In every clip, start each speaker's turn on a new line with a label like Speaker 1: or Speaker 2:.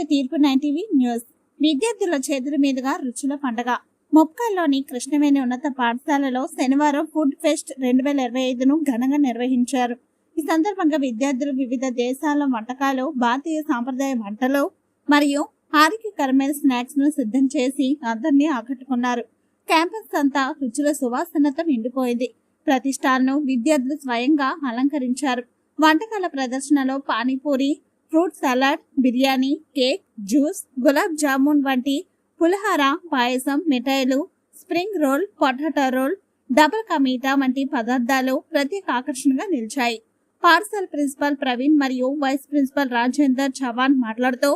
Speaker 1: To తీర్పు nine TV news. విద్యార్థుల చేతుల మీదుగా రుచుల పండగ. మొక్కల్లోని కృష్ణవేణి ఉన్నత పాఠశాలలో శనివారం ఫుడ్ ఫెస్ట్ రెండు వేల ఇరవై ఐదును ఘనంగా నిర్వహించారు. ఈ సందర్భంగా విద్యార్థులు వివిధ దేశాల వంటకాలు భారతీయ సాంప్రదాయ వంటలు మరియు ఆరోగ్యకరమైన స్నాక్స్ను సిద్ధం చేసి అందరినీ ఆకట్టుకున్నారు. క్యాంపస్ అంతా రుచుల సువాసనతో నిండిపోయింది. ప్రతిష్టాలను విద్యార్థులు స్వయంగా అలంకరించారు. వంటకాల ప్రదర్శనలో panipuri fruit salad biryani cake juice gulab jamun వంటి పులిహార పాయసం మిఠాయిలు spring roll potato roll double కా వంటి పదార్థాలు ప్రత్యేక ఆకర్షణగా నిలిచాయి. పార్సల్ ప్రిన్సిపల్ ప్రవీణ్ మరియు వైస్ ప్రిన్సిపల్ రాజేందర్ చవాన్ మాట్లాడుతూ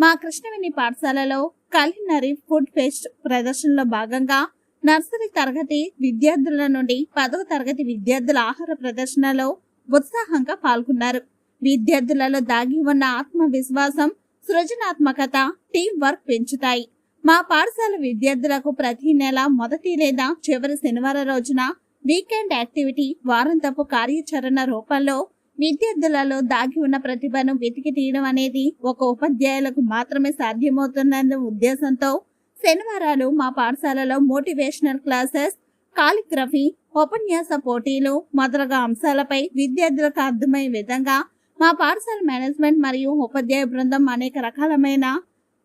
Speaker 1: మా కృష్ణవేణి పాఠశాలలో కలినరీ ఫుడ్ ఫెస్ట్ ప్రదర్శనలో భాగంగా నర్సరీ తరగతి విద్యార్థుల నుండి పదవ తరగతి విద్యార్థుల ఆహార ప్రదర్శనలో ఉత్సాహంగా పాల్గొన్నారు. విద్యార్థులలో దాగి ఉన్న ఆత్మవిశ్వాసం సృజనాత్మకత టీం వర్క్ పెంచుతాయి. మా పాఠశాల విద్యార్థులకు ప్రతి నెల మొదటి లేదా చివరి శనివారం రోజున వీకెండ్ యాక్టివిటీ వారంతపు కార్యాచరణ రూపంలో విద్యార్థులలో దాగి ఉన్న ప్రతిభను వెతికి తీయడం అనేది ఒక ఉపాధ్యాయులకు మాత్రమే సాధ్యమవుతున్న ఉద్దేశంతో శనివారాలు మా పాఠశాలలో మోటివేషనల్ క్లాసెస్ కాలిగ్రఫీ ఉపన్యాస పోటీలు మొదలగు అంశాలపై విద్యార్థులకు అర్థమయ్యే విధంగా మా పాఠశాల మేనేజ్మెంట్ మరియు ఉపాధ్యాయ బృందం అనేక రకాలమైన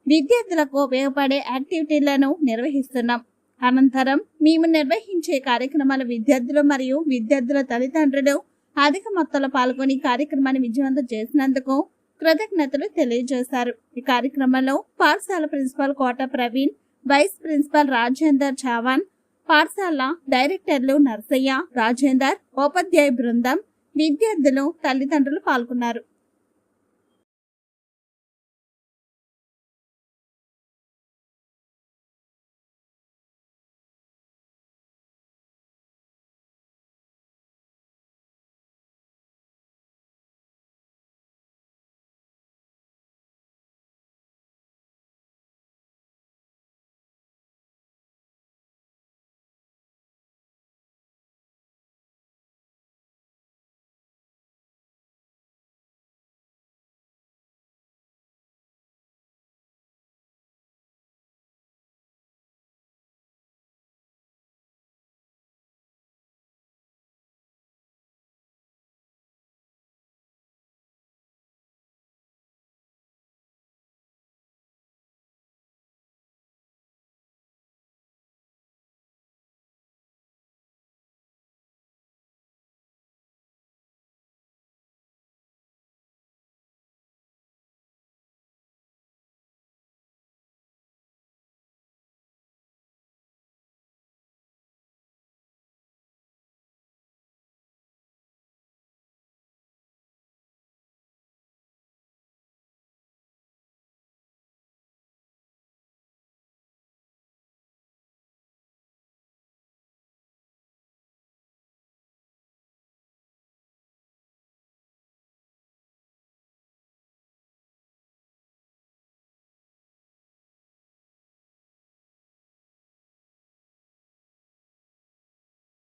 Speaker 1: విద్యార్థులకు ఉపయోగపడే యాక్టివిటీలను నిర్వహిస్తున్నాం. అనంతరం మేము నిర్వహించే కార్యక్రమాల విద్యార్థులు మరియు విద్యార్థుల తల్లిదండ్రులు అధిక మొత్తంలో పాల్గొని కార్యక్రమాన్ని విజయవంతం చేసినందుకు కృతజ్ఞతలు తెలియజేశారు. ఈ కార్యక్రమంలో పాఠశాల principal Kota Praveen vice principal Rajender Chavan పాఠశాల డైరెక్టర్లు నర్సయ్య రాజేందర్ ఉపాధ్యాయ బృందం విద్యార్థులు తల్లిదండ్రులు పాల్గొన్నారు.